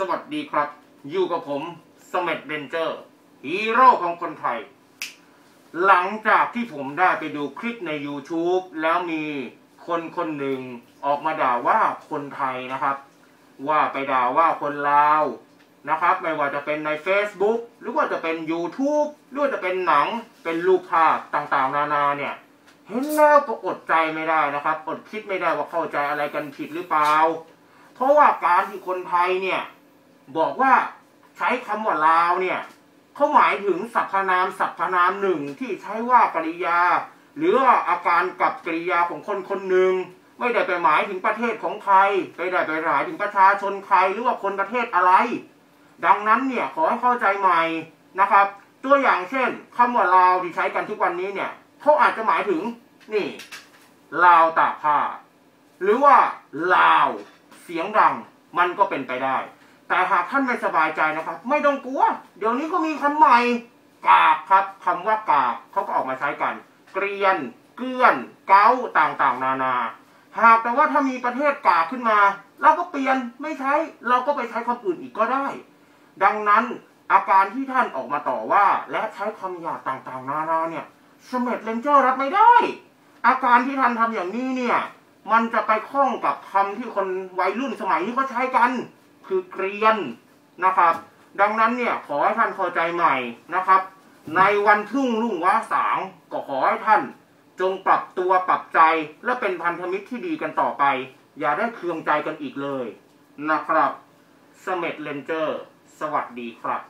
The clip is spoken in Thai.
สวัสดีครับ อยู่กับผมสเมดเบนเจอร์ฮีโร่ของคนไทย หลังจากที่ผมได้ไปดูคลิปใน YouTube แล้วมีคนคนหนึ่งออกมาด่าว่าคนไทยนะครับ ว่าไปด่าว่าคนลาวนะครับ ไม่ว่าจะเป็นใน Facebook หรือว่าจะเป็น YouTube หรือว่าจะเป็นหนังเป็นรูปภาพต่างๆ นานาเนี่ย เห็นแล้วก็อดใจไม่ได้นะครับ อดคิดไม่ได้ว่าเข้าใจอะไรกันผิดหรือเปล่า เพราะว่าการที่คนไทยเนี่ย บอกว่าใช้คำว่าลาวเนี่ยเขาหมายถึงสรรพนามสรรพนามหนึ่งที่ใช้ว่ากริยา หรือว่าอาการกับกริยาของคนคนหนึ่งไม่ได้ไปหมายถึงประเทศของใครไม่ได้ไปหมายถึงประชาชนใครหรือว่าคนประเทศอะไร ดังนั้นเนี่ยขอให้เข้าใจใหม่นะครับ ตัวอย่างเช่นคำว่าลาวที่ใช้กันทุกวันนี้เนี่ยเขาอาจจะหมายถึงนี่ลาวตากผ้าหรือว่าลาวเสียงดังมันก็เป็นไปได้ แต่หากท่านไม่สบายใจนะครับ ไม่ต้องกลัว เดี๋ยวนี้ก็มีคำใหม่กากครับคำว่ากากเขาก็ออกมาใช้กัน เกรียน เกื้อน เก้าต่างๆ นานา หากแต่ว่าถ้ามีประเทศกากขึ้นมา เราก็เปลี่ยนไม่ใช้ เราก็ไปใช้คำอื่นอีกก็ได้ ดังนั้นอาการที่ท่านออกมาต่อว่า และใช้คำหยาบต่างๆ นานาเนี่ยสมเด็จเลนเจอร์รับไม่ได้ อาการที่ท่านทำอย่างนี้เนี่ย มันจะไปคล้องกับคำที่คนวัยรุ่นสมัยนี้เขาใช้กัน คือเกรียนนะครับ ดังนั้นเนี่ยขอให้ท่านเข้าใจใหม่นะครับ ในวันทุ่งรุ่งว้าสางก็ขอให้ท่าน จงปรับตัวปรับใจและเป็นพันธมิตรที่ดีกันต่อไป อย่าได้เคืองใจกันอีกเลยนะครับสเมดเลนเจอร์ สวัสดีครับ